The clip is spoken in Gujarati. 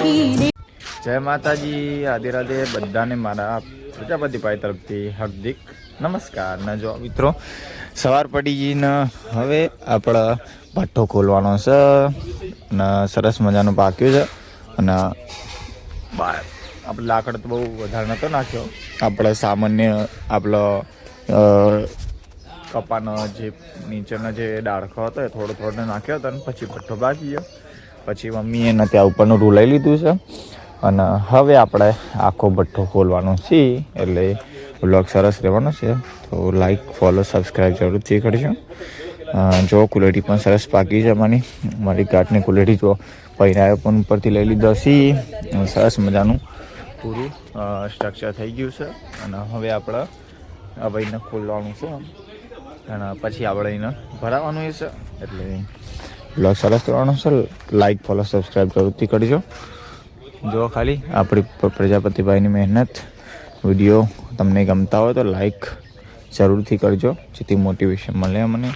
જય માતાજી, રાધે રાધે બધાને મારા પ્રજાપતિ ભાઈ તરફથી હાર્દિક નમસ્કાર. ને જો મિત્રો, સવાર પડી ગઈ ને હવે આપણે ભઠ્ઠો ખોલવાનો છે અને સરસ મજાનું પાક્યું છે અને આપણે લાકડ તો બહુ વધારે નહોતો નાખ્યો. આપણે સામાન્ય આપણો કપાનો જે નીચેનો જે ડાળખો હતો એ થોડો થોડો નાખ્યો હતો અને પછી ભઠ્ઠો બાકી ગયો. પછી મમ્મીએ એને ત્યાં ઉપરનું રૂ લઈ લીધું છે. અને હવે આપણે આખો ભઠ્ઠો ખોલવાનો છે એટલે બ્લોગ સરસ રહેવાનો છે. તો લાઈક ફોલો સબસ્ક્રાઈબ જરૂરથી કરજો. જો કુલેટી પણ સરસ પાકી છે મારી મારી ગાંઠની કુલેટી જો પહેરાયો પણ ઉપરથી લઈ લીધો છે સરસ મજાનું પૂરું સ્ટ્રક્ચર થઈ ગયું છે. અને હવે આપણે હવે એને ખોલવાનું છે. અને પછી આપણે એને ભરાવાનું છે, એટલે બ્લોગ સરસ કરવાનો છે લાઈક ફોલો સબસ્ક્રાઈબ જરૂરથી કરજો. જો ખાલી, આપણી પ્રજાપતિભાઈની મહેનત વીડિયો તમને ગમતા હોય તો લાઈક જરૂરથી કરજો, જેથી મોટિવેશન મળે મને